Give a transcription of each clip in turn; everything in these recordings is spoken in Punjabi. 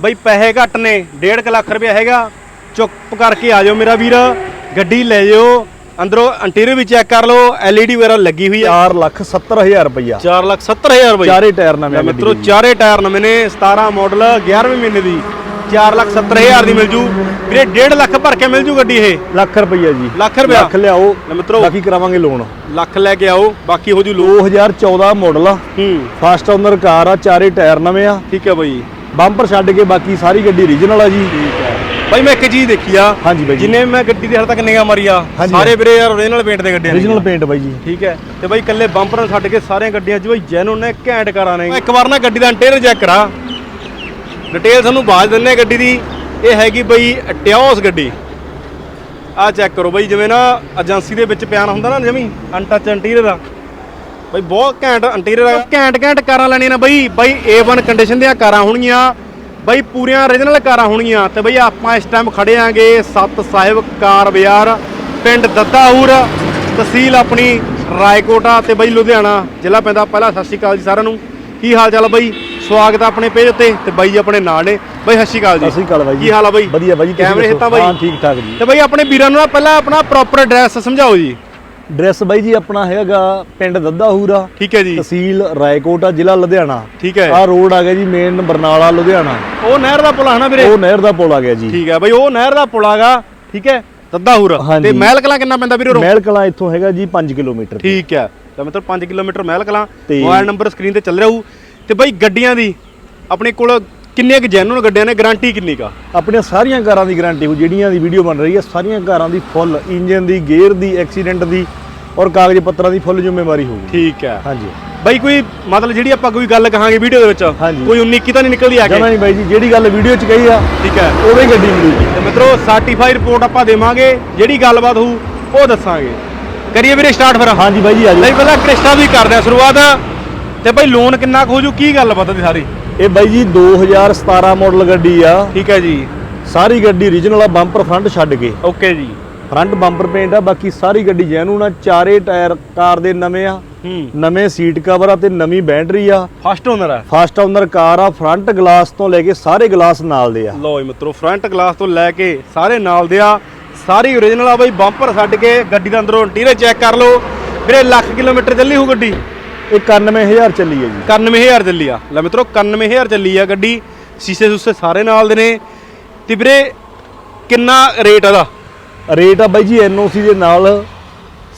ਬਈ ਪੈਸੇ ਘੱਟ ਨੇ 1.5 ਲੱਖ ਰੁਪਏ ਹੈਗਾ। ਚੁੱਪ ਕਰਕੇ ਆ ਜਾਓ ਮੇਰਾ ਵੀਰ ਗੱਡੀ ਲੈ ਜਾਓ ਅੰਦਰੋਂ ਇੰਟੀਰੀਅਰ ਵੀ ਚੈੱਕ ਕਰ ਲਓ LED ਵਗੈਰਾ ਲੱਗੀ ਹੋਈ ਆ। 4 ਲੱਖ 70000 ਰੁਪਈਆ 4 ਲੱਖ 70000 ਬਈ। ਚਾਰੇ ਟਾਇਰ ਨਵੇਂ ਮਿੱਤਰੋ। ਚਾਰੇ ਟਾਇਰ ਨਵੇਂ ਨੇ 17 ਮਾਡਲ 11ਵੇਂ ਮਹੀਨੇ ਦੀ। 4 ਲੱਖ 70000 ਦੀ ਮਿਲ ਜੂ। ਵੀਰੇ 1.5 ਲੱਖ ਭਰ ਕੇ ਮਿਲ ਜੂ ਗੱਡੀ ਇਹ। ਲੱਖ ਰੁਪਈਆ ਜੀ। ਲੱਖ ਰੁਪਇਆ? ਲੱਖ ਲਿਆਓ। ਲੈ ਮਿੱਤਰੋ। ਬਾਕੀ ਕਰਾਵਾਂਗੇ ਲੋਨ ਲੱਖ ਲੈ ਕੇ ਆਓ ਬਾਕੀ ਹੋ ਜੂ ਲੋ 2014 ਮਾਡਲ ਆ। ਹੂੰ। ਫਸਟ ਓਨਰ ਕਾਰ ਆ ਚਾਰੇ ਟਾਇਰ ਨਵੇਂ ਆ। ਠੀਕ ਹੈ ਬਈ। ਬੰਪਰ ਛੱਡ ਕੇ ਬਾਕੀ ਸਾਰੀ ਗੱਡੀ ਓਰੀਜਨਲ ਆ ਜੀ। ਠੀਕ ਹੈ। ਬਾਈ ਮੈਂ ਇੱਕ ਚੀਜ਼ ਦੇਖੀ ਆ। ਹਾਂਜੀ ਬਾਈ ਜੀ। ਜਿੰਨੇ ਮੈਂ ਗੱਡੀ ਦੇ ਹਾਲ ਤੱਕ ਨਿਗਾਹ ਮਾਰੀ ਆ ਹਾਂਜੀ। ਸਾਰੇ ਵੀਰੇ ਯਾਰ ਓਰੀਜਨਲ ਪੇਂਟ ਦੇ ਗੱਡੀਆਂ ਨੇ। ਓਰੀਜਨਲ ਪੇਂਟ ਬਾਈ ਜੀ। ਠੀਕ ਹੈ। ਤੇ ਬਾਈ ਕੱਲੇ ਬੰਪਰ ਨੂੰ ਛੱਡ ਕੇ ਸਾਰੀਆਂ ਗੱਡੀਆਂ 'ਚ ਬਾਈ ਜੈਨੂਨ ਨੇ ਘੈਂਟ ਕਾਰਾਂ ਨੇ। ਇੱਕ ਵਾਰ ਨਾ ਗੱਡੀ ਦਾ ਇੰਟੀਰੀਅਰ ਚੈੱਕ ਕਰਾ। ਡਿਟੇਲ ਤੁਹਾਨੂੰ ਬਾਅਦ ਦਿੰਨੇ ਆ ਗੱਡੀ ਦੀ। ਇਹ ਹੈਗੀ ਬਈ ਟਿਓਸ ਗੱਡੀ। ਆ ਚੈੱਕ ਕਰੋ ਬਈ ਜਿਵੇਂ ਨਾ ਏਜੰਸੀ ਦੇ ਵਿੱਚ ਪਿਆਨ ਹੁੰਦਾ ਨਾ ਜਮੀ ਅਨਟੱਚ ਇੰਟੀਰੀਅਰ ਆ ਬਈ ਬਹੁਤ ਘੈਂਟ ਇੰਟੀਰੀਅਰ ਆ। ਘੈਂਟ ਘੈਂਟ ਕਾਰਾਂ ਲੈਣੀਆਂ ਨੇ ਬਈ। ਬਈ A1 ਕੰਡੀਸ਼ਨ ਦੀਆਂ ਕਾਰਾਂ ਹੋਣਗੀਆਂ। ਬਈ ਪੂਰੀਆਂ origignal ਕਾਰਾਂ ਹੋਣਗੀਆਂ। ਤੇ ਬਈ ਆਪਾਂ ਇਸ ਟਾਈਮ ਖੜੇ ਆਂਗੇ ਸਤ ਸਾਹਿਬ ਕਾਰ ਬਾਜ਼ਾਰ ਪਿੰਡ ਦੱਦਾਹੂਰ ਤਹਿਸੀਲ ਆਪਣੀ ਰਾਏਕੋਟਾ ਤੇ ਬਈ ਲੁਧਿਆਣਾ ਜ਼ਿਲ੍ਹਾ ਪੈਂਦਾ ਪਹਿਲਾਂ। ਸਤਿ ਸ਼੍ਰੀ ਅਕਾਲ ਜੀ ਸਾਰਿਆਂ ਨੂੰ। ਕੀ ਹਾਲ ਚਾਲ ਬਈ? ਸਵਾਗਤ ਆ ਆਪਣੇ ਪੇਜ ਉੱਤੇ ਤੇ ਬਾਈ ਜੀ ਆਪਣੇ ਨਾਲ ਨੇ। ਬਈ ਸਤਿ ਸ਼੍ਰੀ ਅਕਾਲ ਜੀ। ਸਤਿ ਸ਼੍ਰੀ ਅਕਾਲ ਬਾਈ ਕੀ ਹਾਲ ਆ ਬਾਈ? ਵਧੀਆ ਬਾਈ ਕੈਮਰੇ? ਹਿੱਤਾ ਬਾਈ? ਹਾਂ ਠੀਕ ਠਾਕ ਜੀ। ਤੇ ਬਈ ਆਪਣੇ ਵੀਰਾਂ ਨੂੰ ਨਾ ਪਹਿਲਾਂ ਆਪਣਾ ਪ੍ਰੋਪਰ ਐਡਰੈਸ ਸਮਝਾਓ ਜੀ। ਡਰੈਸ ਬਾਈ ਜੀ ਆਪਣਾ ਹੈਗਾ ਪਿੰਡ ਦੱਦਾਹੂਰਾ ਠੀਕ ਹੈ ਜੀ। ਤਹਿਸੀਲ ਰਾਏਕੋਟਾ ਜ਼ਿਲ੍ਹਾ ਲੁਧਿਆਣਾ। ਠੀਕ ਹੈ। ਆਹ ਰੋਡ ਆ ਗਿਆ ਜੀ ਮੇਨ ਬਰਨਾਲਾ ਲੁਧਿਆਣਾ। ਉਹ ਨਹਿਰ ਦਾ ਪੁਲ ਆ ਨਾ ਵੀਰੇ? ਉਹ ਨਹਿਰ ਦਾ ਪੁਲ ਆ ਗਿਆ ਜੀ। ਠੀਕ ਹੈ ਬਈ ਉਹ ਨਹਿਰ ਦਾ ਪੁਲ ਆਗਾ ਠੀਕ ਹੈ ਦੱਦਾਹੂਰ। ਤੇ ਮਹਿਲ ਕਲਾਂ ਕਿੰਨਾ ਪੈਂਦਾ ਵੀਰੇ? ਮਹਿਲ ਕਲਾਂ ਇੱਥੋਂ ਹੈਗਾ ਜੀ 5 ਕਿਲੋਮੀਟਰ ਠੀਕ ਹੈ ਤਾਂ ਮਤਲਬ 5 kilometre Mehal Kalan mobile number screen ਤੇ ਚੱਲ ਰਿਹਾ ਹੋਊ ਤੇ ਬਈ ਗੱਡੀਆਂ ਦੀ ਆਪਣੇ ਕੋਲ ਕਿੰਨੇ ਕੁ ਜੈਨੂਨ ਗੱਡੀਆਂ ਨੇ? ਗਾਰੰਟੀ ਕਿੰਨੀ ਕਾ ਆਪਣੀਆਂ ਸਾਰੀਆਂ ਕਾਰਾਂ ਦੀ ਗਾਰੰਟੀ ਹੋ ਜਿਹੜੀਆਂ ਦੀ ਵੀਡੀਓ ਬਣ ਰਹੀ ਹੈ ਸਾਰੀਆਂ ਕਾਰਾਂ ਦੀ ਫੁੱਲ ਇੰਜਨ ਦੀ ਗੇਅਰ ਦੀ ਐਕਸੀਡੈਂਟ ਦੀ ਔਰ ਕਾਗਜ਼ ਪੱਤਰਾਂ ਦੀ ਫੁੱਲ ਜ਼ਿੰਮੇਵਾਰੀ ਹੋਊਗੀ। ਠੀਕ ਹੈ। ਹਾਂਜੀ। ਬਈ ਕੋਈ ਮਤਲਬ ਜਿਹੜੀ ਆਪਾਂ ਕੋਈ ਗੱਲ ਕਹਾਂਗੇ ਵੀਡੀਓ ਦੇ ਵਿੱਚ। ਕੋਈ 19 ਤਾਂ ਨਹੀਂ ਨਿਕਲਦੀ ਆ ਕੇ? ਜਮਾ ਨਹੀਂ ਬਾਈ ਜੀ ਜਿਹੜੀ ਗੱਲ ਵੀਡੀਓ 'ਚ ਕਹੀ ਆ ਠੀਕ ਹੈ। ਉਹਦੀ ਗੱਡੀ ਮਿਲੂਗੀ। ਤੇ ਮਿੱਤਰੋ ਸਰਟੀਫਾਈਡ ਰਿਪੋਰਟ ਆਪਾਂ ਦੇਵਾਂਗੇ ਜਿਹੜੀ ਗੱਲਬਾਤ ਹੋਊ ਉਹ ਦੱਸਾਂਗੇ। ਕਰੀਏ ਵੀਰੇ ਸਟਾਰਟ ਫਿਰ। ਹਾਂਜੀ ਬਾਈ ਜੀ ਆ ਨਹੀਂ ਜਾਓ ਪਹਿਲਾਂ ਕ੍ਰਿਸ਼ਨਾ ਵੀ ਕਰਦੇ ਆ ਸ਼ੁਰੂਆਤ। ਤੇ ਬਈ ਲੋਨ ਕਿੰਨਾ ਕੁ ਹੋ ਜੂ? ਕੀ ਗੱਲਬਾਤ ਦੀ ਸਾਰੀ? ਇਹ ਬਾਈ ਜੀ 2017 ਮਾਡਲ ਗੱਡੀ ਆ। ਠੀਕ ਹੈ ਜੀ। ਸਾਰੀ ਗੱਡੀ ਓਰੀਜਨਲ ਆ ਬੰਪਰ ਫਰੰਟ ਛੱਡ ਕੇ। Okay ji. Front bumper paint ਆ ਬਾਕੀ ਸਾਰੀ ਗੱਡੀ ਜੈਨੂਨ ਆ ਚਾਰੇ ਟਾਇਰ ਕਾਰ ਦੇ ਨਵੇਂ ਆ। ਹੂੰ। ਨਵੇਂ ਸੀਟ ਕਵਰ ਆ ਤੇ ਨਵੀਂ ਬੈਟਰੀ ਆ। ਫਸਟ ਓਨਰ ਹੈ ਫਸਟ ਓਨਰ ਕਾਰ ਆ ਫਰੰਟ ਗਲਾਸ ਤੋਂ ਲੈ ਕੇ ਸਾਰੇ ਗਲਾਸ ਨਾਲ ਦੇ ਆ। ਲਓ ਜੀ ਮਿੱਤਰੋ ਫਰੰਟ ਗਲਾਸ ਤੋਂ ਲੈ ਕੇ ਸਾਰੇ ਨਾਲ ਦੇ ਆ। ਸਾਰੀ ਓਰੀਜਨਲ ਆ ਬਈ ਬੰਪਰ ਛੱਡ ਕੇ ਗੱਡੀ ਦਾ ਅੰਦਰੋਂ ਇੰਟੀਰੀਅਰ ਚੈੱਕ ਕਰ ਲਓ। ਵੀਰੇ ਲੱਖ ਕਿਲੋਮੀਟਰ ਚੱਲੀ ਹੋ ਗੱਡੀ। ਇਹ 91000 ਚੱਲੀ ਹੈ ਜੀ। 91000 ਚੱਲੀ ਆ। ਲੈ ਮਿੱਤਰੋ 91000 ਚੱਲੀ ਆ ਗੱਡੀ। ਸ਼ੀਸ਼ੇ ਸੂਸੇ ਸਾਰੇ ਨਾਲ ਦੇ ਨੇ। ਤੇ ਵੀਰੇ ਕਿੰਨਾ ਰੇਟ ਇਹਦਾ? ਰੇਟ ਆ ਬਾਈ ਜੀ ਐਨਓਸੀ ਦੇ ਨਾਲ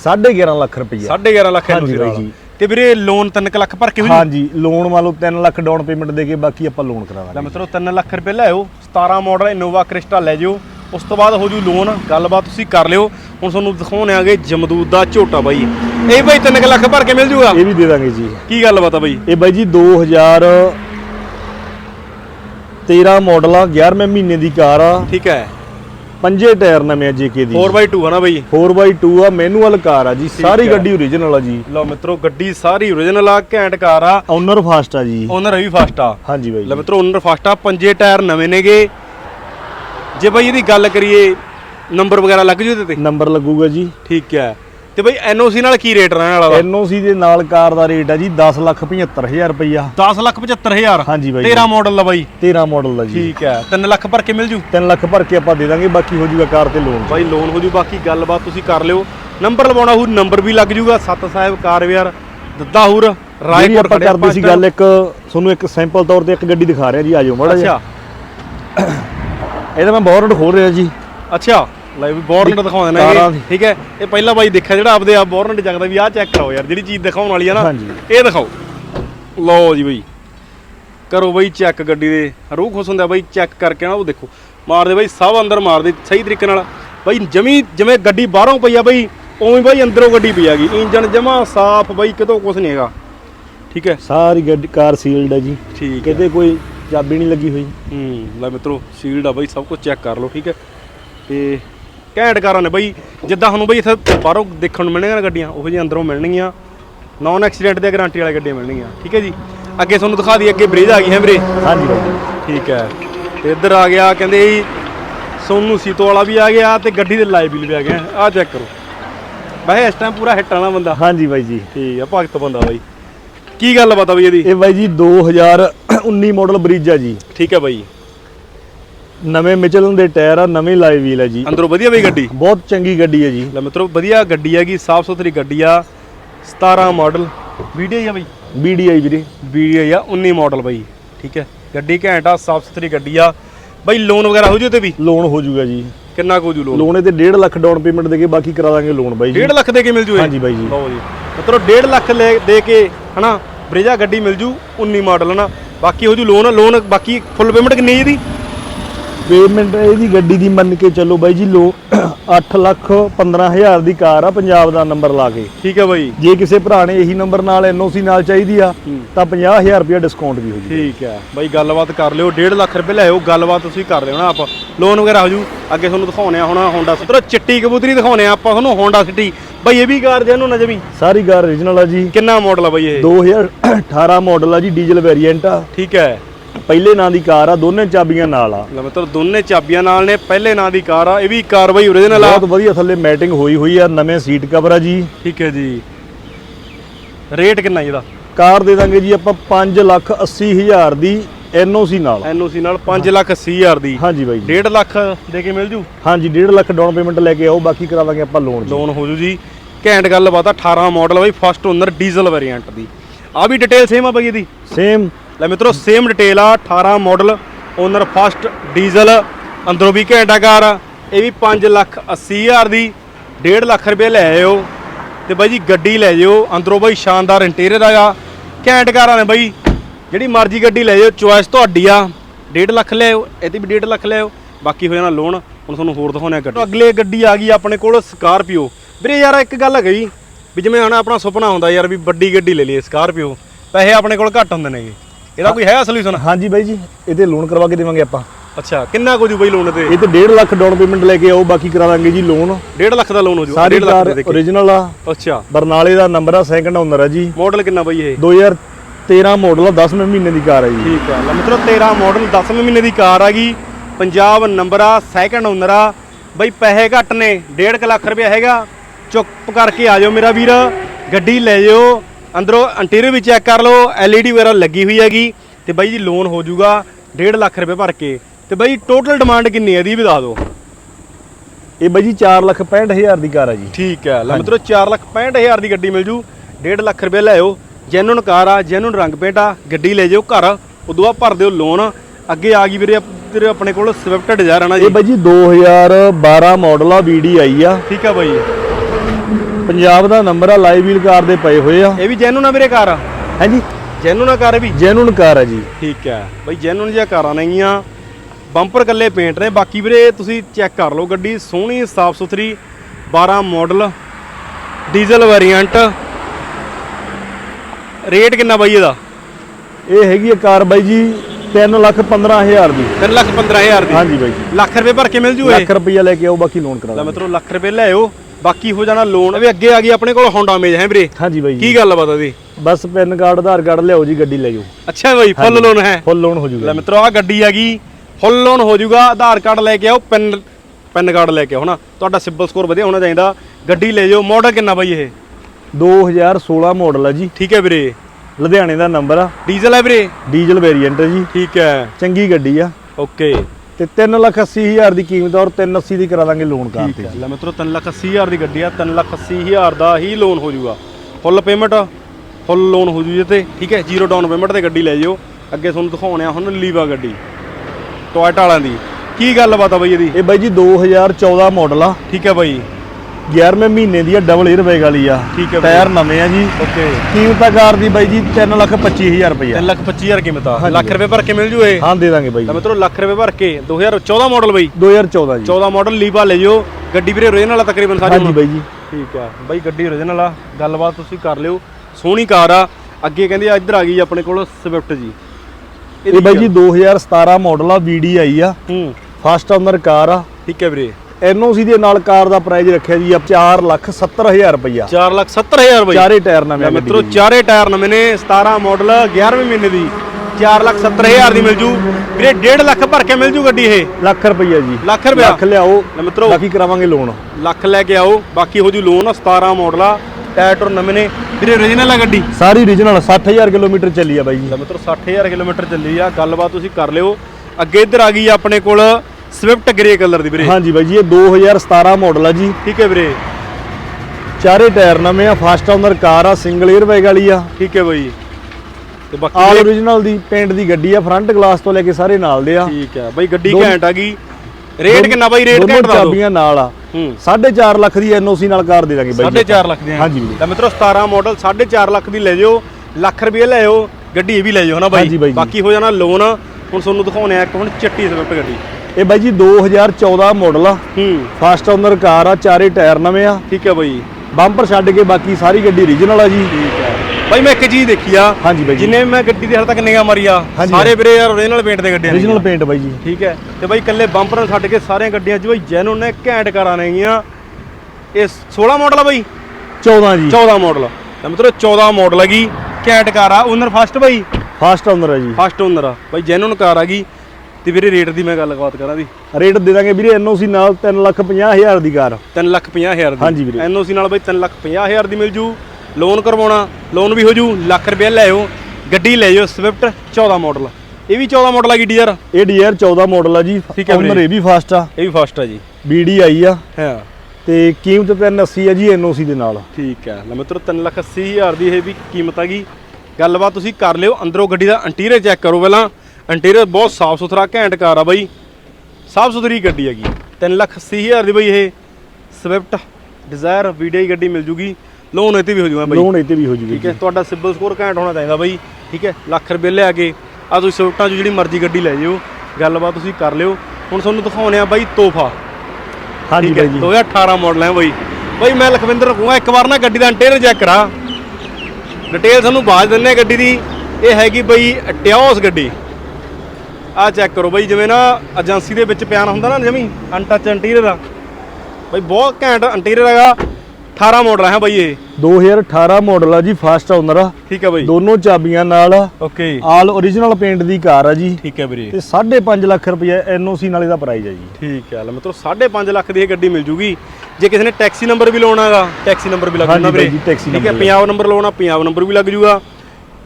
11.5 ਲੱਖ ਰੁਪਈਆ। 11.5 ਲੱਖ ਐਨਓਸੀ ਨਾਲ। ਜੀ। ਤੇ ਵੀਰੇ ਲੋਨ 3 ਲੱਖ ਭਰ ਕੇ ਹੋਈ ਹਾਂਜੀ ਲੋਨ ਮੰਨ ਲਓ 3 ਲੱਖ ਡਾਊਨ ਪੇਮੈਂਟ ਦੇ ਕੇ ਬਾਕੀ ਆਪਾਂ ਲੋਨ ਲੈ ਕਰਾਵਾਂਗੇ ਮਿੱਤਰੋ 3 ਲੱਖ ਰੁਪਏ ਲੈ ਆਓ 17 ਮਾਡਲ ਇਨੋਵਾ ਕ੍ਰਿਸਟਾ ਲੈ ਜਿਓ। ਉਸ ਤੋਂ ਬਾਅਦ ਹੋ ਜੂ ਲੋਨ ਗੱਲਬਾਤ ਤੁਸੀਂ ਕਰ ਲਿਓ। ਹੁਣ ਤੁਹਾਨੂੰ ਦਿਖਾਉਣੇ ਆਗੇ ਜਮਦੂਦ ਦਾ ਝੋਟਾ ਬਾਈ। ਇਹ ਬਾਈ 3 ਲੱਖ ਭਰ ਕੇ ਮਿਲ ਜੂਗਾ? ਇਹ ਵੀ ਦੇ ਦਾਂਗੇ ਜੀ। ਕੀ ਗੱਲਬਾਤ ਆ ਬਾਈ? ਇਹ ਬਾਈ ਜੀ 2000 13 ਮਾਡਲ ਆ 11ਵੇਂ ਮਹੀਨੇ ਦੀ ਕਾਰ ਆ। ਠੀਕ ਹੈ। ਪੰਜੇ ਟਾਇਰ ਨਵੇਂ ਆ ਜੇਕੇ ਦੀ। 4x2 ਹੈ ਨਾ ਬਾਈ? 4x2 ਆ ਮੈਨੂਅਲ ਕਾਰ ਆ ਜੀ। ਸਾਰੀ। ਗੱਡੀ ਓਰੀਜਨਲ ਆ ਜੀ। ਲਓ ਮਿੱਤਰੋ ਗੱਡੀ ਸਾਰੀ ਓਰੀਜਨਲ ਆ ਘੈਂਟ ਕਾਰ ਆ। ਓਨਰ ਫਾਸਟ ਆ ਜੀ। ਓਨਰ ਵੀ ਫਾਸਟ ਆ। ਹਾਂਜੀ ਬਾਈ ਲੈ ਜੀ। ਮਿੱਤਰੋ ਓਨਰ ਫਾਸਟ ਆ ਪੰਜੇ ਟਾਇਰ ਨਵੇਂ ਨੇਗੇ। ਜੇ ਬਾਈ ਇਹਦੀ ਗੱਲ ਕਰੀਏ ਨੰਬਰ ਵਗੈਰਾ ਲੱਗ ਜੂ ਇਹਦੇ ਤੇ? ਨੰਬਰ ਲੱਗੂਗਾ ਜੀ। ਠੀਕ ਹੈ। ਤੇ ਬਾਈ ਐਨਓਸੀ ਨਾਲ ਕੀ ਰੇਟ ਰਹਿਣ ਵਾਲਾ? ਐਨਓਸੀ ਦੇ ਨਾਲ ਕਾਰ ਦਾ ਰੇਟ ਆ ਜੀ 1075000 ਰੁਪਈਆ। 10 ਲੱਖ 75000 ਹਾਂਜੀ ਬਾਈ 13 ਮਾਡਲ ਦਾ ਬਾਈ। 13 ਮਾਡਲ ਦਾ ਜੀ। ਠੀਕ ਹੈ। 3 ਲੱਖ ਭਰ ਕੇ ਮਿਲ ਜੂ? 3 ਲੱਖ ਭਰ ਕੇ ਆਪਾਂ ਦੇ ਦਾਂਗੇ ਬਾਕੀ ਹੋ ਜਾਊਗਾ ਕਾਰ ਤੇ ਲੋਨ ਬਾਈ ਲੋਨ ਹੋ ਜੂ ਬਾਕੀ ਗੱਲਬਾਤ ਤੁਸੀਂ ਕਰ ਲਿਓ। ਨੰਬਰ ਲਵਾਉਣਾ ਹੋਊ ਨੰਬਰ ਵੀ ਲੱਗ ਜੂਗਾ। ਸਤ ਸਾਹਿਬ ਕਾਰਵੇਅਰ ਦੱਦਾਹੂਰ ਜਿਹੜੀ ਰਾਏਕੋਟ ਆਪਾਂ ਖੜਿਆ ਕਰਦੇ ਸੀ ਗੱਲ ਇੱਕ ਤੁਹਾਨੂੰ ਇੱਕ ਸੈਂਪਲ ਤੌਰ ਤੇ ਇੱਕ ਗੱਡੀ ਦਿਖਾ ਰਿਹਾ ਜੀ ਆਜੋ ਮਾੜਾ ਜਿਹਾ। ਅੱਛਾ ਇਹਦਾ ਮੈਂ ਬੋਰਡ ਖੋਲ ਰਿਹਾ ਜੀ। ਅੱਛਾ ਲੈ ਵੀ ਬੋਰਨਟ ਦਿਖਾਉਂਦੇ ਨੇ ਕਾਰਾਂ ਇਹ। ਠੀਕ ਹੈ ਇਹ ਪਹਿਲਾ ਬਾਈ ਦੇਖਿਆ ਜਿਹੜਾ ਆਪਦੇ ਆਪ ਬੋਰਨਟ ਜਗਦਾ ਵੀ ਆਹ ਚੈੱਕ ਕਰਾਓ ਯਾਰ ਜਿਹੜੀ ਚੀਜ਼ ਦਿਖਾਉਣ ਵਾਲੀ ਆ ਨਾ। ਇਹ ਦਿਖਾਓ। ਲਓ ਜੀ ਬਈ। ਕਰੋ ਬਈ ਚੈੱਕ ਗੱਡੀ ਦੇ। ਰੂਹ ਖੁਸ਼ ਹੁੰਦਾ ਬਈ ਚੈੱਕ ਕਰਕੇ ਨਾ ਉਹ ਦੇਖੋ। ਮਾਰਦੇ ਬਈ ਸਭ ਅੰਦਰ ਮਾਰਦੇ ਸਹੀ ਤਰੀਕੇ ਨਾਲ। ਬਈ ਜਮੀ ਜਿਵੇਂ ਗੱਡੀ ਬਾਹਰੋਂ ਪਈ ਆ ਬਈ ਉਵੇਂ ਬਈ ਅੰਦਰੋਂ ਗੱਡੀ ਪਈ ਆਗੀ ਇੰਜਨ ਜਮਾ ਸਾਫ਼ ਬਈ ਕਿਤੋਂ ਕੁਝ ਨਹੀਂ ਹੈਗਾ। ਠੀਕ ਹੈ। ਸਾਰੀ ਗੱਡੀ ਕਾਰ ਸੀਲਡ ਹੈ ਜੀ। ਠੀਕ ਹੈ। ਕਿਤੇ ਕੋਈ ਚਾਬੀ ਨਹੀਂ ਲੱਗੀ ਹੋਈ। ਹੂੰ ਲੈ ਮਿੱਤਰੋ ਸੀਲਡ ਆ ਬਈ ਸਭ ਕੁਝ ਚੈੱਕ ਕਰ ਲਓ ਠੀਕ ਹੈ? ਤੇ ਘੈਂਟ ਕਾਰਾਂ ਨੇ ਬਈ ਜਿੱਦਾਂ ਤੁਹਾਨੂੰ ਬਈ ਇੱਥੇ ਬਾਹਰੋਂ ਦੇਖਣ ਨੂੰ ਮਿਲਣਗੀਆਂ ਗੱਡੀਆਂ ਉਹੋ ਜਿਹੀ ਅੰਦਰੋਂ ਮਿਲਣਗੀਆਂ। ਨਾਨ ਐਕਸੀਡੈਂਟ ਦੇ ਗਾਰੰਟੀ ਵਾਲੀ ਗੱਡੀਆਂ ਮਿਲਣਗੀਆਂ ਠੀਕ ਹੈ ਜੀ? ਅੱਗੇ ਤੁਹਾਨੂੰ ਦਿਖਾ ਦਈਏ ਅੱਗੇ ਬ੍ਰਿਜ ਆ ਗਈ ਹੈ ਵੀਰੇ? ਹਾਂਜੀ ਬਾਈ। ਠੀਕ ਹੈ। ਤੇ ਇੱਧਰ ਆ ਗਿਆ ਕਹਿੰਦੇ ਜੀ ਸੋਨੂ ਸੀਤੋ ਵਾਲਾ ਵੀ ਆ ਗਿਆ ਤੇ ਗੱਡੀ ਦੇ ਲਾਈਵ ਵੀ ਆ ਗਿਆ ਆਹ ਚੈੱਕ ਕਰੋ। ਵੈਸੇ ਇਸ ਟਾਈਮ ਪੂਰਾ ਹਿੱਟ ਵਾਲਾ ਬੰਦਾ। ਹਾਂਜੀ ਬਾਈ ਜੀ। ਠੀਕ ਆ ਭਗਤ ਬੰਦਾ ਬਾਈ। ਕੀ ਗੱਲ ਬਤਾ ਬਈ ਇਹਦੀ? ਇਹ ਬਾਈ ਜੀ 2019 ਮਾਡਲ ਬ੍ਰਿਜ ਆ ਜੀ। ਠੀਕ ਹੈ ਬਾਈ। ਨਵੇਂ ਮਿਚਲਨ ਦੇ ਟਾਇਰ ਆ ਨਵੇਂ ਲਾਈਵ ਵੀਲ ਹੈ ਜੀ। ਅੰਦਰੋਂ ਵਧੀਆ ਬਈ ਗੱਡੀ। ਬਹੁਤ ਚੰਗੀ ਗੱਡੀ ਹੈ ਜੀ। ਲੈ ਮਿੱਤਰੋ ਵਧੀਆ ਗੱਡੀ ਹੈਗੀ ਸਾਫ਼ ਸੁਥਰੀ ਗੱਡੀ ਆ। 17 ਮਾਡਲ ਵੀਡੀਓ ਆ ਬਈ। BDI ਵੀਰੇ। ਵੀਡੀਓ ਆ 19 ਮਾਡਲ ਬਈ। ਠੀਕ ਹੈ। ਗੱਡੀ ਘੈਂਟ ਆ ਸਾਫ਼ ਸੁਥਰੀ ਗੱਡੀ ਆ। ਬਈ ਲੋਨ ਵਗੈਰਾ ਹੋ ਜੂ ਤੇ ਵੀ? ਲੋਨ ਹੋ ਜਾਊਗਾ ਜੀ। ਕਿੰਨਾ ਕੁ ਜੂ ਲੋਨ ਲੋਨ ਇਹਤੇ 1.5 ਲੱਖ ਡਾਊਨ ਪੇਮੈਂਟ ਦੇ ਕੇ ਬਾਕੀ ਕਰਾ ਦਾਂਗੇ ਲੋਨ ਬਾਈ ਜੀ। 1.5 ਲੱਖ ਦੇ ਕੇ ਮਿਲ ਜੂ ਹਾਂਜੀ ਬਾਈ ਜੀ। ਲਓ ਜੀ। ਮਿੱਤਰੋ 1.5 ਲੱਖ ਦੇ ਕੇ ਹਨਾ ਬਰੇਜਾ ਗੱਡੀ ਮਿਲ ਜੂ 19 ਮਾਡਲ ਹਨਾ। ਬਾਕੀ ਹੋ ਜੂ ਲੋਨ ਲੋਨ ਬਾਕੀ ਫੁੱਲ ਪੇਮੈਂਟ ਕਿੰਨੀ ਹੈ ਇਹਦੀ? ਪੇਮੈਂਟ ਇਹਦੀ ਗੱਡੀ ਦੀ ਮੰਨ ਕੇ ਚੱਲੋ ਬਾਈ ਜੀ ਲੋ 8 ਲੱਖ 15000 ਦੀ ਕਾਰ ਆ ਪੰਜਾਬ ਦਾ ਨੰਬਰ ਲਾ ਕੇ। ਠੀਕ ਹੈ ਬਾਈ। ਜੇ ਕਿਸੇ ਭਰਾ ਨੇ ਇਹੀ ਨੰਬਰ ਨਾਲ ਐਨਓਸੀ ਨਾਲ ਚਾਹੀਦੀ ਆ ਤਾਂ 50000 ਰੁਪਏ ਡਿਸਕਾਊਂਟ ਵੀ ਹੋ ਜੀ ਠੀਕ ਹੈ। ਬਾਈ ਗੱਲਬਾਤ ਕਰ ਲਿਓ 1.5 ਲੱਖ ਰੁਪਏ ਲਿਆਓ ਗੱਲਬਾਤ ਤੁਸੀਂ ਕਰ ਲਿਓ ਨਾ ਆਪ। ਲੋਨ ਵਗੈਰਾ ਹੋ ਜੂ ਅੱਗੇ ਤੁਹਾਨੂੰ ਦਿਖਾਉਣੇ ਆ ਹੁਣ ਹੋਂਡਾ ਸਿਟੀ ਚਿੱਟੀ ਕਬੂਤਰੀ ਦਿਖਾਉਣੇ ਆ ਆਪਾਂ ਤੁਹਾਨੂੰ ਹੋਂਡਾ ਸਿਟੀ ਬਾਈ ਇਹ ਵੀ ਕਾਰ ਜਿਹਨੂੰ ਨਜਮੀ ਸਾਰੀ ਕਾਰ origignal ਆ ਜੀ। ਕਿੰਨਾ ਮਾਡਲ ਆ ਬਾਈ ਇਹ? 2018 ਮਾਡਲ ਆ ਜੀ ਡੀਜ਼ਲ ਵੇਰੀਐਂਟ ਆ। ਠੀਕ ਹੈ। ਪਹਿਲੇ ਨਾਂ ਦੀ ਕਾਰ ਆ ਦੋਨੇ ਚਾਬੀਆਂ ਨਾਲ ਆ। ਲੈ ਮਤਲਬ ਦੋਨੇ ਚਾਬੀਆਂ ਨਾਲ ਨੇ ਪਹਿਲੇ ਨਾਂ ਦੀ ਕਾਰ ਆ ਇਹ ਵੀ ਕਾਰ ਬਾਈ ਓਰੀਜਨਲ ਆ। ਬਹੁਤ ਵਧੀਆ ਥੱਲੇ ਮੈਟਿੰਗ ਹੋਈ ਹੋਈ ਆ ਨਵੇਂ ਸੀਟ ਕਵਰ ਆ ਜੀ। ਠੀਕ ਹੈ ਜੀ। ਰੇਟ ਕਿੰਨਾ ਜੀ ਇਹਦਾ? ਕਾਰ ਦੇ ਦਾਂਗੇ ਜੀ ਆਪਾਂ 5 ਲੱਖ 80 ਹਜ਼ਾਰ ਦੀ ਐਨਓਸੀ ਨਾਲ। ਐਨਓਸੀ ਨਾਲ 5 ਲੱਖ 80 ਹਜ਼ਾਰ ਦੀ। ਹਾਂਜੀ ਬਾਈ ਜੀ। 1.5 ਲੱਖ ਦੇ ਕੇ ਮਿਲ ਜੂ? ਹਾਂਜੀ 1.5 ਲੱਖ ਡਾਊਨ ਪੇਮੈਂਟ ਲੈ ਕੇ ਆਓ ਬਾਕੀ ਕਰਾ ਦਾਂਗੇ ਆਪਾਂ ਲੋਨ ਜੀ। ਲੋਨ ਹੋ ਜੂ ਜੀ। ਘੈਂਟ ਗੱਲ ਬਾਤ ਆ 18 ਮਾਡਲ ਬਾਈ ਫਸਟ ਓਨਰ ਡੀਜ਼ਲ ਵੇਰੀਐਂਟ ਦੀ। ਆ ਵੀ ਡਿਟੇਲ ਸੇਮ ਆ ਬਾਈ ਇਹਦੀ? ਸੇਮ ਲੈ ਮਿੱਤਰੋ ਸੇਮ ਡਿਟੇਲ ਆ 18 ਮਾਡਲ ਓਨਰ ਫਸਟ ਡੀਜ਼ਲ ਅੰਦਰੋਂ ਵੀ ਘੈਂਟਾ ਕਾਰ ਆ, ਇਹ ਵੀ 5 ਲੱਖ 80 ਹਜ਼ਾਰ ਦੀ 1.5 ਲੱਖ ਰੁਪਏ ਲੈ ਆਇਓ ਤੇ ਬਾਈ ਜੀ ਗੱਡੀ ਲੈ ਜਿਓ, ਅੰਦਰੋਂ ਬਾਈ ਸ਼ਾਨਦਾਰ ਇੰਟੀਰੀਅਰ ਆ ਘੈਂਟ ਕਾਰਾਂ ਨੇ ਬਾਈ, ਜਿਹੜੀ ਮਰਜ਼ੀ ਗੱਡੀ ਲੈ ਜਾਓ ਚੁਆਇਸ ਤੁਹਾਡੀ ਆ 1.5 ਲੱਖ ਲੈ ਆਇਓ ਇਹਦੀ ਵੀ 1.5 ਲੱਖ ਲੈ ਆਇਓ, ਬਾਕੀ ਹੋ ਜਾਣਾ ਲੋਨ ਹੁਣ ਤੁਹਾਨੂੰ ਹੋਰ ਦਿਖਾਉਣਾ ਗੱਡੀ। ਅਗਲੇ ਗੱਡੀ ਆ ਗਈ ਆਪਣੇ ਕੋਲ ਸਕਾਰਪੀਓ ਵੀਰੇ ਯਾਰ, ਇੱਕ ਗੱਲ ਹੈਗੀ, ਵੀ ਜਿਵੇਂ ਹੁਣ ਆਪਣਾ ਸੁਪਨਾ ਹੁੰਦਾ ਯਾਰ, ਵੀ ਵੱਡੀ ਗੱਡੀ ਲੈ ਲਈਏ ਸਕਾਰਪੀਓ ਪੈਸੇ ਆਪਣੇ ਕੋਲ ਘੱਟ ਹੁੰਦੇ ਨੇਗੇ। ਇਹਦਾ ਕੋਈ ਹੈ ਸੋਲੂਸ਼ਨ ਹਾਂਜੀ ਬਾਈ ਜੀ ਇਹਤੇ ਲੋਨ ਕਰਵਾ ਕੇ ਦੇਵਾਂਗੇ ਆਪਾਂ। ਅੱਛਾ ਕਿੰਨਾ ਕੁ ਜੂ ਬਈ ਲੋਨ ਤੇ? ਇਹ ਤੇ 1.5 ਲੱਖ ਡਾਊਨ ਪੇਮੈਂਟ ਲੈ ਕੇ ਆਓ ਬਾਕੀ ਕਰਾ ਦਾਂਗੇ ਜੀ ਲੋਨ 1.5 ਲੱਖ ਦਾ ਲੋਨ ਹੋ ਜੂ। ਸਾਰੀ 1.5 ਲੱਖ ਕਾਰ origignal ਆ। ਅੱਛਾ। ਬਰਨਾਲੇ ਦਾ ਨੰਬਰ ਆ ਸੈਕੰਡ ਓਨਰ ਆ ਜੀ। ਮਾਡਲ ਕਿੰਨਾ ਬਈ ਇਹ? 2013 ਮਾਡਲ ਆ 10ਵੇਂ ਮਹੀਨੇ ਦੀ ਕਾਰ ਆ ਜੀ। ਠੀਕ ਲੈ ਮਿੱਤਰੋ 13 ਮਾਡਲ 10ਵੇਂ ਮਹੀਨੇ ਦੀ ਕਾਰ ਆ ਗਈ ਪੰਜਾਬ ਨੰਬਰ ਆ ਸੈਕੰਡ ਓਨਰ ਆ। ਬਈ ਪੈਸੇ ਘੱਟ ਨੇ 1.5 ਲੱਖ ਰੁਪਏ ਹੈਗਾ। ਚੁੱਪ ਕਰਕੇ ਆ ਜਾਓ ਮੇਰਾ ਵੀਰ। ਗੱਡੀ ਲੈ ਜਾਓ ਅੰਦਰੋਂ ਇੰਟੀਰੀਅਰ ਵੀ ਚੈੱਕ ਕਰ ਲਓ LED ਵਗੈਰਾ ਲੱਗੀ ਹੋਈ ਹੈਗੀ ਤੇ ਬਾਈ ਜੀ ਲੋਨ ਹੋ ਜਾਊਗਾ 1.5 ਲੱਖ ਰੁਪਏ ਭਰ ਕੇ। ਤੇ ਬਾਈ ਟੋਟਲ ਡਿਮਾਂਡ ਕਿੰਨੀ ਹੈ ਇਹਦੀ ਵੀ ਦੱਸ ਦਿਓ। ਇਹ ਬਾਈ ਜੀ 4 ਲੱਖ 65000 ਦੀ ਕਾਰ ਆ ਜੀ। ਠੀਕ ਹੈ ਲੈ ਮਿੱਤਰੋ 4 ਲੱਖ 65000 ਦੀ ਗੱਡੀ ਮਿਲ ਜੂ। 1.5 ਲੱਖ ਰੁਪਏ ਲੈ ਆਓ ਜੈਨੂਨ ਕਾਰ ਆ ਜੈਨੂਨ ਰੰਗ ਪੇਂਟ ਆ ਗੱਡੀ ਲੈ ਜਾਓ ਘਰ ਉਦੋਂ ਬਾਅਦ ਭਰ ਦਿਓ ਲੋਨ ਅੱਗੇ ਆ ਗਈ ਵੀਰੇ ਵੀਰੇ ਆਪਣੇ ਕੋਲ ਸਵਿਫਟ ਡਿਜ਼ਾਇਰ ਆ ਨਾ ਇਹ ਜੀ ਬਾਈ ਜੀ 2012 ਮਾਡਲ ਆ VDI ਆ। ਠੀਕ ਆ ਬਾਈ। ਪੰਜਾਬ ਦਾ ਨੰਬਰ ਆ ਲਾਈਵ ਵੀਲ ਕਾਰ ਦੇ ਪਏ ਹੋਏ ਆ। ਇਹ ਵੀ ਜੈਨੂਨ ਆ ਵੀਰੇ ਕਾਰ? ਆ ਹਾਂਜੀ। ਜੈਨੂਨ ਆ ਕਾਰ ਇਹ ਵੀ? ਜੈਨੂਨ ਕਾਰ ਆ ਜੀ। ਠੀਕ ਹੈ। ਬਾਈ ਜੈਨੂਨ ਜਿਹਾ ਕਾਰਾਂ ਨੇਗੀਆਂ ਬੰਪਰ ਕੱਲੇ ਪੇਂਟ ਨੇ। ਬਾਕੀ ਵੀਰੇ ਤੁਸੀਂ ਚੈੱਕ ਕਰ ਲਓ ਗੱਡੀ। ਸੋਹਣੀ ਸਾਫ਼ ਸੁਥਰੀ 12 ਮਾਡਲ ਡੀਜ਼ਲ ਵੇਰੀਐਂਟ ਰੇਟ ਕਿੰਨਾ ਬਾਈ ਇਹਦਾ? ਇਹ ਹੈਗੀ ਆ ਕਾਰ ਬਾਈ ਜੀ 3 ਲੱਖ 15000 ਦੀ। 3 ਲੱਖ 15000 ਦੀ। ਹਾਂਜੀ ਬਾਈ ਜੀ। ਲੱਖ ਰੁਪਏ ਭਰ ਕੇ ਮਿਲ ਜੂ ਇਹ? ਲੱਖ ਰੁਪਈਆ ਲੈ ਕੇ ਆਓ ਬਾਕੀ ਲੋਨ ਕਰਾ ਲੈ ਦਾਂਗੇ ਮਿੱਤਰੋ ਲੱਖ ਰੁਪਏ ਲੈ ਆਓ ਬਾਕੀ ਹੋ ਜਾਣਾ ਲੋਨ ਵੀ ਅੱਗੇ ਆ ਗਈ ਆਪਣੇ ਕੋਲ ਹੋਂਡਾ ਮੇਜ ਹੈ ਵੀਰੇ। ਹਾਂਜੀ ਬਾਈ ਕੀ ਗੱਲ ਬਾਤ ਇਹਦੀ ਬਸ ਪੈਨ ਕਾਰਡ ਆਧਾਰ ਕਾਰਡ ਲਿਆਓ ਜੀ ਗੱਡੀ ਲੈ ਜਾਓ। ਅੱਛਾ ਬਾਈ ਫੁੱਲ ਲੋਨ ਹੈ। ਫੁੱਲ ਲੋਨ ਹੋ ਲੈ ਜਾਊਗਾ ਮਿੱਤਰੋ ਆ ਗੱਡੀ ਆ ਗਈ। ਫੁੱਲ ਲੋਨ ਹੋ ਜਾਊਗਾ ਆਧਾਰ ਕਾਰਡ ਲੈ ਕੇ ਆਓ ਪੈਨ ਪੈਨ ਕਾਰਡ ਲੈ ਕੇ ਆਓ ਹਨਾ? ਤੁਹਾਡਾ ਸਿਬਲ ਸਕੋਰ ਵਧੀਆ ਹੋਣਾ ਚਾਹੀਦਾ। ਗੱਡੀ ਲੈ ਜਾਓ ਮਾਡਲ ਕਿੰਨਾ ਬਾਈ ਇਹ? 2016 ਮਾਡਲ ਆ ਜੀ। ਠੀਕ ਹੈ ਵੀਰੇ। ਲੁਧਿਆਣੇ ਦਾ ਨੰਬਰ ਆ। ਡੀਜ਼ਲ ਹੈ ਵੀਰੇ? ਡੀਜ਼ਲ ਵੇਰੀਐਂਟ ਜੀ। ਠੀਕ ਹੈ। ਚੰਗੀ ਗੱਡੀ ਆ। ਓਕੇ ਤੇ 3 ਲੱਖ 80 ਹਜ਼ਾਰ ਦੀ ਕੀਮਤ ਆ ਔਰ 380 ਦੀ ਕਰਾ ਦਾਂਗੇ ਲੋਨ ਕਾਰ ਤੇ ਲੈ ਮਿੱਤਰੋ 3 ਲੱਖ 80 ਹਜ਼ਾਰ ਦੀ ਗੱਡੀ ਆ 3 ਲੱਖ 80 ਹਜ਼ਾਰ ਦਾ ਹੀ ਲੋਨ ਹੋ ਜਾਊਗਾ। ਫੁੱਲ ਪੇਮੈਂਟ ਫੁੱਲ ਲੋਨ ਹੋ ਜੂ ਜੇ ਤੇ ਠੀਕ ਹੈ? ਜ਼ੀਰੋ ਡਾਊਨ ਪੇਮੈਂਟ ਤੇ ਗੱਡੀ ਲੈ ਜਿਓ ਅੱਗੇ ਤੁਹਾਨੂੰ ਦਿਖਾਉਣੇ ਆ ਹੁਣ ਲੀਵਾ ਗੱਡੀ ਟੋਇਟਾ ਵਾਲਿਆਂ ਦੀ। ਕੀ ਗੱਲਬਾਤ ਆ ਬਈ ਇਹਦੀ? ਇਹ ਬਾਈ ਜੀ 2014 ਮਾਡਲ ਆ। ਠੀਕ ਹੈ ਬਾਈ। 11ਵੇਂ ਮਹੀਨੇ ਦੀ ਆ ਡਬਲ 에ਅਰ ਬੈਗ ਵਾਲੀ ਆ। ਠੀਕ ਹੈ ਬਾਈ। ਟਾਇਰ ਨਵੇਂ ਆ ਜੀ। ਓਕੇ। ਕੀਮਤ ਆ ਕਾਰ ਦੀ ਬਾਈ ਜੀ 3 ਲੱਖ 25 ਹਜ਼ਾਰ ਰੁਪਈਆ। 3 ਲੱਖ 25 ਹਜ਼ਾਰ ਕੀਮਤ ਆ। ਹਾਂਜੀ ਲੱਖ ਰੁਪਏ ਭਰ ਕੇ ਮਿਲ ਜੂ ਇਹ ਹਾਂ ਦੇ ਦਾਂਗੇ ਬਾਈ ਤਾਂ ਮਿੱਤਰੋ ਲੱਖ ਰੁਪਏ ਭਰ ਕੇ 2014 ਮਾਡਲ ਬਈ। 2014 ਜੀ। 14 ਮਾਡਲ ਲੀਵਾ ਲੈ ਜਿਓ। ਗੱਡੀ ਵੀਰੇ ਓਰੀਜਨਲ ਆ ਤਕਰੀਬਨ ਸਾਰੀ ਹਾਂਜੀ ਬਾਈ ਜੀ। ਠੀਕ ਆ। ਬਾਈ ਗੱਡੀ ਓਰੀਜਨਲ ਆ। ਗੱਲਬਾਤ ਤੁਸੀਂ ਕਰ ਲਿਓ। ਸੋਹਣੀ ਕਾਰ ਆ। ਅੱਗੇ ਕਹਿੰਦੇ ਆ ਇੱਧਰ ਆ ਗਈ ਆਪਣੇ ਕੋਲ ਸਵਿਫਟ ਜੀ। ਇਹ ਬਾਈ ਜੀ 2017 ਮਾਡਲ ਆ VDI ਆ। ਹੂੰ। ਫਸਟ ਓਨਰ ਕਾਰ ਆ। ਠੀਕ ਹੈ ਵੀਰੇ। ਐਨਓਸੀ ਦੇ ਨਾਲ ਕਾਰ ਦਾ ਪ੍ਰਾਈਸ ਰੱਖਿਆ ਜੀ ਆ 4 ਲੱਖ 70 ਹਜ਼ਾਰ ਰੁਪਈਆ। 4 ਲੱਖ 70 ਹਜ਼ਾਰ ਬਾਈ। ਚਾਰੇ ਟਾਇਰ ਨਵੇਂ ਮਿੱਤਰੋ। ਚਾਰੇ ਟਾਇਰ ਨਵੇਂ ਨੇ 17 ਮਾਡਲ 11ਵੇਂ ਮਹੀਨੇ ਦੀ। 4 ਲੱਖ 70 ਹਜ਼ਾਰ ਦੀ ਮਿਲ ਜੂ। ਵੀਰੇ 1.5 ਲੱਖ ਭਰ ਕੇ ਮਿਲ ਜੂ ਗੱਡੀ ਇਹ। ਲੱਖ ਰੁਪਈਆ ਜੀ। ਲੱਖ ਰੁਪਇਆ? ਲੱਖ ਲਿਆਓ ਮਿੱਤਰੋ। ਬਾਕੀ ਕਰਾਵਾਂਗੇ ਲੋਨ ਲੱਖ ਲੈ ਕੇ ਆਓ ਬਾਕੀ ਹੋ ਜੂ ਲੋਨ 17 ਮਾਡਲ ਆ ਟਾਇਰ ਟੁਰ ਨਵੇਂ ਨੇ। ਵੀਰੇ ਓਰੀਜਨਲ ਆ ਗੱਡੀ। ਸਾਰੀ ਰੀਜਨਲ 60000 ਕਿਲੋਮੀਟਰ ਚੱਲੀ ਆ ਬਾਈ ਜੀ। ਮਿੱਤਰੋ 60000 ਕਿਲੋਮੀਟਰ ਚੱਲੀ ਆ। ਗੱਲਬਾਤ ਤੁਸੀਂ ਕਰ ਲਿਓ। ਅੱਗੇ ਇੱਧਰ ਆ ਗਈ ਆਪਣੇ ਕੋਲ ਸਵਿਫਟ ਗ੍ਰੇ ਕਲਰ ਦੀ ਵੀਰੇ। ਹਾਂਜੀ ਬਾਈ ਜੀ ਇਹ 2017 ਮਾਡਲ ਆ ਜੀ। ਠੀਕ ਹੈ ਵੀਰੇ। ਚਾਰੇ ਟਾਇਰ ਨਵੇਂ ਆ ਫਸਟ ਓਨਰ ਕਾਰ ਆ ਸਿੰਗਲ 에ਅਰ ਬੈਗ ਵਾਲੀ ਆ। ਠੀਕ ਹੈ ਬਾਈ। ਤੇ ਬਾਕੀ ਆਲ origignal ਦੀ ਪੇਂਟ ਦੀ ਗੱਡੀ ਆ ਫਰੰਟ ਗਲਾਸ ਤੋਂ ਲੈ ਕੇ ਸਾਰੇ ਨਾਲ ਦੇ ਆ। ਠੀਕ ਹੈ। ਬਾਈ ਗੱਡੀ ਘੈਂਟ ਆ ਗਈ। ਰੇਟ ਕਿੰਨਾ ਬਾਈ? ਰੇਟ ਘੈਂਟ ਦਿਓ। ਚਾਬੀਆਂ ਨਾਲ ਆ। ਹੂੰ। 4.5 ਲੱਖ ਦੀ ਐਨਓਸੀ ਨਾਲ ਕਾਰ ਦੇ ਦਾਂਗੇ ਬਾਈ ਜੀ 4.5 ਲੱਖ ਦੇ ਹਾਂਜੀ ਵੀਰੇ। ਤਾਂ ਮਿੱਤਰੋ 17 ਮਾਡਲ 4.5 ਲੱਖ ਦੀ ਲੈ ਜਾਓ। ਲੱਖ ਰੁਪਏ ਲੈ ਆਓ। ਗੱਡੀ ਇਹ ਵੀ ਲੈ ਜਾਓ ਨਾ ਹਾਂਜੀ ਬਾਈ। ਬਾਕੀ ਹੋ ਜਾਣਾ ਲੋਨ ਹੁਣ ਤੁਹਾਨੂੰ ਦਿਖਾਉਣੇ ਆ ਇੱਕ ਹੁਣ ਚਿੱਟੀ ਸਵਿਫਟ ਗੱਡੀ। ਇਹ ਬਾਈ ਜੀ 2014 ਮਾਡਲ ਆ। ਹੂੰ। ਫਸਟ ਓਨਰ ਕਾਰ ਆ ਚਾਰੇ ਟਾਇਰ ਨਵੇਂ ਆ। ਠੀਕ ਹੈ ਬਾਈ। ਬੰਪਰ ਛੱਡ ਕੇ ਬਾਕੀ ਸਾਰੀ ਗੱਡੀ origignal ਆ ਜੀ। ਠੀਕ ਹੈ ਬਾਈ ਮੈਂ ਇੱਕ ਚੀਜ਼ ਦੇਖੀ ਆ। ਹਾਂਜੀ ਬਾਈ ਜਿੰਨੇ ਮੈਂ ਗੱਡੀ ਦੇ ਹਾਲ ਤੱਕ ਨਿਗਾਹ ਮਾਰੀ ਆ। ਸਾਰੇ ਵੀਰੇ ਯਾਰ ਓਰੀਜਨਲ ਪੇਂਟ ਦੇ ਗੱਡੀਆਂ origignal ਪੇਂਟ ਬਾਈ ਜੀ। ਠੀਕ ਹੈ ਤੇ ਬਾਈ ਕੱਲੇ ਬੰਪਰ ਨੂੰ ਛੱਡ ਕੇ ਸਾਰੀਆਂ ਗੱਡੀਆਂ 'ਚ ਬਾਈ ਜੈਨੂਨ ਨੇ ਘੈਂਟ ਕਾਰਾਂ ਨੇਗੀਆਂ ਇਹ 16 ਮਾਡਲ ਆ ਬਾਈ? 14 ਜੀ। 14 ਮਾਡਲ ਤਾਂ ਮਤਲਬ 14 ਮਾਡਲ ਹੈਗੀ ਘੈਂਟ ਕਾਰ ਆ। ਓਨਰ ਫਸਟ ਬਾਈ? ਫਸਟ ਓਨਰ ਆ ਜੀ। ਫਸਟ ਓਨਰ ਆ। ਬਾਈ ਜੈਨੂਨ ਕਾਰ ਆ ਗਈ। ਤੇ ਵੀਰੇ ਰੇਟ ਦੀ ਮੈਂ ਗੱਲਬਾਤ ਕਰਾਂ ਦੀ ਰੇਟ ਦੇ ਦਾਂਗੇ ਵੀਰੇ ਐਨਓਸੀ ਨਾਲ 350000 ਦੀ ਕਾਰ। 3 ਲੱਖ 50 ਹਜ਼ਾਰ ਦੀ। ਹਾਂਜੀ ਵੀਰੇ। ਐਨਓਸੀ ਨਾਲ ਬਾਈ 3 ਲੱਖ 50 ਹਜ਼ਾਰ ਦੀ ਮਿਲ ਜੂ। ਲੋਨ ਕਰਵਾਉਣਾ ਲੋਨ ਵੀ ਹੋ ਜੂ। ਲੱਖ ਰੁਪਏ ਲੈ ਆਓ ਗੱਡੀ ਲੈ ਜਾਓ ਸਵਿਫਟ 14 ਮਾਡਲ ਇਹ ਵੀ 14 ਮਾਡਲ ਆ ਡੀ ਯਾਰ। ਇਹ ਡੀਆਰ 14 ਮਾਡਲ ਆ ਜੀ। ਠੀਕ ਹੈ ਵੀਰੇ। ਓਨਰ ਇਹ ਵੀ ਫਸਟ ਆ। ਇਹ ਵੀ ਫਸਟ ਆ ਜੀ। ਬੀਡੀ ਆਈ ਆ। ਹਾਂ। ਤੇ ਕੀਮਤ 380 ਆ ਜੀ ਐਨਓਸੀ ਦੇ ਨਾਲ। ਠੀਕ ਹੈ। ਲੈ ਮਿੱਤਰੋ 3 ਲੱਖ 80 ਹਜ਼ਾਰ ਦੀ ਇਹ ਵੀ ਕੀਮਤ ਹੈਗੀ ਗੱਲਬਾਤ ਤੁਸੀਂ ਕਰ ਲਿਓ। ਅੰਦਰੋਂ ਗੱਡੀ ਦਾ ਇੰਟੀਰੀਅਰ ਚੈੱਕ ਕਰੋ ਪਹਿਲਾਂ। ਇੰਟੀਰੀਅਰ ਬਹੁਤ ਸਾਫ਼ ਸੁਥਰਾ ਘੈਂਟ ਕਾਰ ਆ ਬਾਈ। ਸਾਫ਼ ਸੁਥਰੀ ਗੱਡੀ ਹੈਗੀ। 3 ਲੱਖ 80 ਹਜ਼ਾਰ ਦੀ ਬਾਈ ਇਹ ਸਵਿਫਟ ਡਿਜ਼ਾਇਰ ਵੀਡੀਆਈ ਗੱਡੀ ਮਿਲ ਜੂਗੀ। ਲੋਨ ਇਹ ਤੇ ਵੀ ਹੋ ਜੂਗਾ ਬਾਈ। ਲੋਨ ਤੇ ਵੀ ਹੋ ਜੂਗੀ ਠੀਕ ਹੈ ਤੁਹਾਡਾ ਸਿਬਲ ਸਕੋਰ ਘੈਂਟ ਹੋਣਾ ਚਾਹੀਦਾ ਬਾਈ। ਠੀਕ ਹੈ ਲੱਖ ਰੁਪਏ ਲਿਆ ਕੇ ਆ ਤੁਸੀਂ ਸਵਿਫਟਾਂ 'ਚ ਜਿਹੜੀ ਮਰਜ਼ੀ ਗੱਡੀ ਲੈ ਜਿਓ। ਗੱਲਬਾਤ ਤੁਸੀਂ ਕਰ ਲਿਓ। ਹੁਣ ਤੁਹਾਨੂੰ ਦਿਖਾਉਣੇ ਆ ਬਾਈ ਤੋਹਫਾ। ਹਾਂਜੀ ਬਾਈ ਜੀ। 2018 ਮਾਡਲ ਹੈ ਬਾਈ। ਬਾਈ ਮੈਂ ਲਖਵਿੰਦਰ ਕਹੂੰਗਾ ਇੱਕ ਵਾਰ ਨਾ ਗੱਡੀ ਦਾ ਇੰਟੀਰੀਅਰ ਚੈੱਕ ਕਰਾ। ਡਿਟੇਲ ਤੁਹਾਨੂੰ ਬਾਅਦ ਦਿੰਨੇ ਗੱਡੀ ਦੀ। ਇਹ ਹੈਗੀ ਬਈ ਟਿਓਸ ਗੱਡੀ। ਆ ਚੈੱਕ ਕਰੋ ਬਾਈ ਜਿਵੇਂ ਨਾ ਏਜੰਸੀ ਦੇ ਵਿੱਚ ਪਿਆਨ ਹੁੰਦਾ ਨਾ ਜਮੀ ਅਨਟੱਚ ਇੰਟੀਰੀਅਰ ਆ ਬਾਈ ਬਹੁਤ ਘੈਂਟ ਇੰਟੀਰੀਅਰ ਹੈਗਾ। 18 ਮਾਡਲ ਹੈ ਬਾਈ ਇਹ। 2018 ਮਾਡਲ ਆ ਜੀ ਫਸਟ ਓਨਰ ਆ। ਠੀਕ ਹੈ ਬਾਈ। ਦੋਨੋਂ ਚਾਬੀਆਂ ਨਾਲ ਓਕੇ ਆਲ origignal ਪੇਂਟ ਦੀ ਕਾਰ ਆ ਜੀ। ਠੀਕ ਹੈ ਵੀਰੇ। ਤੇ 5.5 ਲੱਖ ਰੁਪਏ ਐਨਓਸੀ ਨਾਲ ਇਹਦਾ ਪ੍ਰਾਈਸ ਆ ਜੀ। ਠੀਕ ਹੈ ਮਤਲਬ 5.5 ਲੱਖ ਦੀ ਇਹ ਗੱਡੀ ਮਿਲ ਜੂਗੀ। ਜੇ ਕਿਸੇ ਨੇ ਟੈਕਸੀ ਨੰਬਰ ਵੀ ਲਾਉਣਾ ਹੈਗਾ ਟੈਕਸੀ ਨੰਬਰ ਵੀ ਲੱਗ ਜੂਗਾ ਵੀਰੇ। ਠੀਕ ਹੈ ਪੰਜਾਬ ਨੰਬਰ ਲਾਉਣਾ ਪੰਜਾਬ ਨੰਬਰ ਵੀ ਲੱਗ ਜੂਗਾ।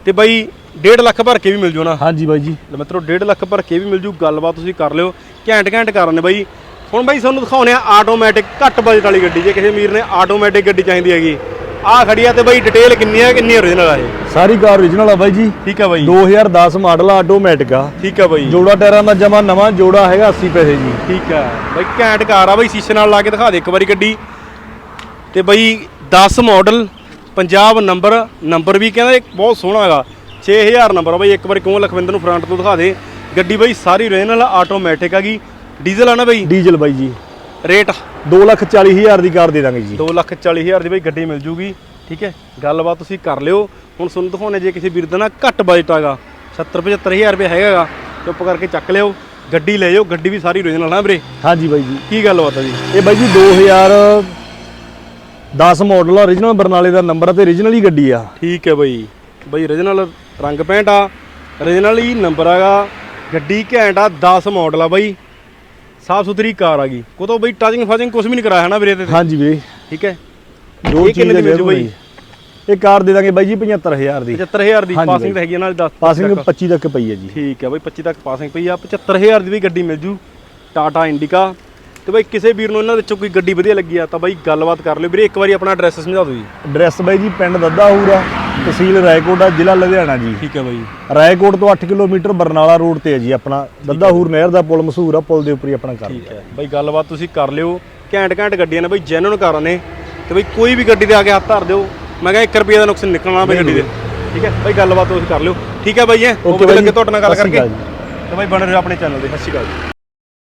ਤੇ ਬਾਈ 1.5 ਲੱਖ ਭਰ ਕੇ ਵੀ ਮਿਲ ਜੂ ਨਾ। ਹਾਂਜੀ ਬਾਈ ਜੀ। ਲੈ ਮਿੱਤਰੋ 1.5 ਲੱਖ ਭਰ ਕੇ ਵੀ ਮਿਲ ਜੂ। ਗੱਲਬਾਤ ਤੁਸੀਂ ਕਰ ਲਿਓ। ਘੈਂਟ ਘੈਂਟ ਨੇ ਬਾਈ। ਹੁਣ ਬਾਈ ਤੁਹਾਨੂੰ ਦਿਖਾਉਣੇ ਆ ਆਟੋਮੈਟਿਕ ਘੱਟ ਬਜਟ ਵਾਲੀ ਗੱਡੀ। ਜੇ ਕਿਸੇ ਵੀਰ ਨੇ ਆਟੋਮੈਟਿਕ ਗੱਡੀ ਚਾਹੀਦੀ ਹੈਗੀ। ਆਹ ਖੜੀ ਆ ਤੇ ਬਾਈ ਡਿਟੇਲ ਕਿੰਨੀ ਆ ਕਿੰਨੀ ਓਰੀਜਨਲ ਆ ਇਹ? ਸਾਰੀ ਕਾਰ origignal ਆ ਬਾਈ ਜੀ। ਠੀਕ ਆ ਬਾਈ। 2010 ਮਾਡਲ ਆ ਆਟੋਮੈਟਿਕ ਆ। ਠੀਕ ਆ ਬਾਈ। ਜੋੜਾ ਟਾਇਰਾਂ ਦਾ ਜਮਾ ਨਵਾਂ ਜੋੜਾ ਹੈਗਾ 80 ਪੈਸੇ ਜੀ। ਠੀਕ ਆ। ਬਾਈ ਘੈਂਟ ਕਾਰ ਆ ਬਾਈ। ਸ਼ੀਸ਼ੇ ਨਾਲ ਲਾ ਕੇ ਦਿਖਾ ਦੇ ਇੱਕ ਵਾਰੀ ਗੱਡੀ। ਤੇ ਬਾਈ 10 ਮਾਡਲ ਪੰਜਾਬ ਨੰਬਰ ਨੰਬਰ ਵੀ ਕਹਿੰਦਾ ਬਹੁਤ ਸੋਹਣਾ ਹੈਗਾ। 6000 ਨੰਬਰ ਆ ਬਾਈ ਇੱਕ ਵਾਰੀ ਕਹੂੰ ਲਖਵਿੰਦਰ ਨੂੰ ਫਰੰਟ ਤੋਂ ਦਿਖਾ ਦੇ। ਗੱਡੀ ਬਾਈ ਸਾਰੀ ਓਰੀਜਨਲ ਆਟੋਮੈਟਿਕ ਹੈਗੀ ਡੀਜ਼ਲ ਆ ਨਾ ਬਾਈ? ਡੀਜ਼ਲ ਬਾਈ ਜੀ। ਰੇਟ? 240000 ਦੀ ਕਾਰ ਦੇ ਦਾਂਗੇ ਜੀ। 240000 ਦੀ ਬਾਈ ਗੱਡੀ ਮਿਲ ਜੂਗੀ ਠੀਕ ਹੈ? ਗੱਲਬਾਤ ਤੁਸੀਂ ਕਰ ਲਿਓ। ਹੁਣ ਤੁਹਾਨੂੰ ਦਿਖਾਉਣੇ ਜੇ ਕਿਸੇ ਵੀਰ ਦਾ ਨਾ ਘੱਟ ਬਜਟ ਹੈਗਾ 70 75000 ਰੁਪਏ ਹੈਗਾਗਾ ਚੁੱਪ ਕਰਕੇ ਚੱਕ ਲਿਓ। ਗੱਡੀ ਲੈ ਜਾਓ ਗੱਡੀ ਵੀ ਸਾਰੀ ਓਰੀਜਨਲ ਆ ਵੀਰੇ। ਹਾਂਜੀ ਬਾਈ ਜੀ। ਕੀ ਗੱਲਬਾਤ ਆ ਜੀ? ਇਹ ਬਾਈ ਜੀ 2010 ਮਾਡਲ ਆ origignal ਬਰਨਾਲੇ ਦਾ ਨੰਬਰ ਆ ਤੇ origignal ਹੀ ਗੱਡੀ ਆ। ਠੀਕ ਹੈ ਬਾਈ। ਬਾਈ ਓਰੀਜਨਲ ਰੰਗ ਪੈਂਟ ਆ। ਓਰੀਜਨਲ ਹੀ ਨੰਬਰ ਹੈਗਾ ਗੱਡੀ ਘੈਂਟ ਆ 10 ਮਾਡਲ ਆ ਬਾਈ। ਸਾਫ਼ ਸੁਥਰੀ ਕਾਰ ਆ ਗਈ। ਕੋ ਤੋਂ ਬਾਈ ਟਾਚਿੰਗ ਫਾਚਿੰਗ ਕੁਝ ਵੀ ਨਹੀਂ ਕਰਾਇਆ ਹੈ ਨਾ ਵੀਰੇ ਤੇ। ਹਾਂਜੀ ਵੀਰੇ। ਠੀਕ ਹੈ? ਜੋ ਚੀਜ਼ ਮਿਲ ਜੂ ਬਾਈ? ਇਹ ਕਾਰ ਦੇ ਦਾਂਗੇ ਬਾਈ ਜੀ 75000 ਦੀ। 75000 ਦੀ। ਪਾਸਿੰਗ। ਤਾਂ ਹੈਗੀ ਨਾਲ 10 ਪਾਸਿੰਗ 25 ਤੱਕ ਪਈ ਹੈ ਜੀ। ਠੀਕ ਹੈ ਬਾਈ 25 ਤੱਕ ਪਾਸਿੰਗ ਪਈ ਆ। 75000 ਦੀ ਵੀ ਗੱਡੀ ਮਿਲ ਜੂ ਟਾਟਾ ਇੰਡੀਕਾ ਤੇ ਬਾਈ ਕਿਸੇ ਵੀਰ ਨੂੰ ਇਹਨਾਂ ਵਿੱਚੋਂ ਕੋਈ ਗੱਡੀ ਵਧੀਆ ਲੱਗੀ ਆ ਤਾਂ ਬਾਈ ਗੱਲਬਾਤ ਕਰ ਲਿਓ। ਵੀਰੇ ਇੱਕ ਵਾਰੀ ਆਪਣਾ ਐਡਰੈਸ ਸਮਝਾ ਦਿਓ ਜੀ। ਐਡਰੈਸ ਬਾਈ ਜੀ ਪਿੰਡ ਦੱਦਾਹੂਰ ਆ। ਤਹਿਸੀਲ ਰਾਏਕੋਟ ਆ ਜ਼ਿਲ੍ਹਾ ਲੁਧਿਆਣਾ ਜੀ। ਠੀਕ ਹੈ ਬਾਈ। ਰਾਏਕੋਟ ਤੋਂ 8 ਕਿਲੋਮੀਟਰ ਬਰਨਾਲਾ ਰੋਡ ਤੇ ਹੈ ਜੀ ਆਪਣਾ। ਦੱਦਾਹੂਰ ਨਹਿਰ ਦਾ ਪੁਲ ਮਸ਼ਹੂਰ ਆ ਪੁਲ ਦੇ ਉੱਪਰ ਹੀ ਆਪਣਾ ਘਰ ਠੀਕ ਹੈ। ਬਾਈ ਗੱਲਬਾਤ ਤੁਸੀਂ ਕਰ ਲਿਓ। ਘੈਂਟ ਘੈਂਟ ਗੱਡੀਆਂ ਨੇ ਬਾਈ ਜੈਨੂਨ ਕਾਰਾਂ ਨੇ। ਤੇ ਬਾਈ ਕੋਈ ਵੀ ਗੱਡੀ ਤੇ ਆ ਕੇ ਹੱਥ ਧਰ ਦਿਓ। ਮੈਂ ਕਿਹਾ 1 ਰੁਪਏ ਦਾ ਨੁਕਸਾਨ ਨਿਕਲਣਾ ਬਈ ਗੱਡੀ ਦੇ। ਠੀਕ ਹੈ। ਬਾਈ ਗੱਲਬਾਤ ਤੁਸੀਂ ਕਰ ਲਿਓ। ਠੀਕ ਹੈ ਬਾਈ ਇਹ ਉਹ ਲੱਗੇ ਤੁਹਾਡੇ ਨਾਲ ਗੱਲ ਕਰਕੇ। ਤੇ ਬਾਈ ਬਣੇ ਰਹੋ ਆਪਣੇ ਚੈਨਲ ਦੇ ਸਤਿ ਸ਼੍ਰੀ ਅਕਾਲ ਜੀ।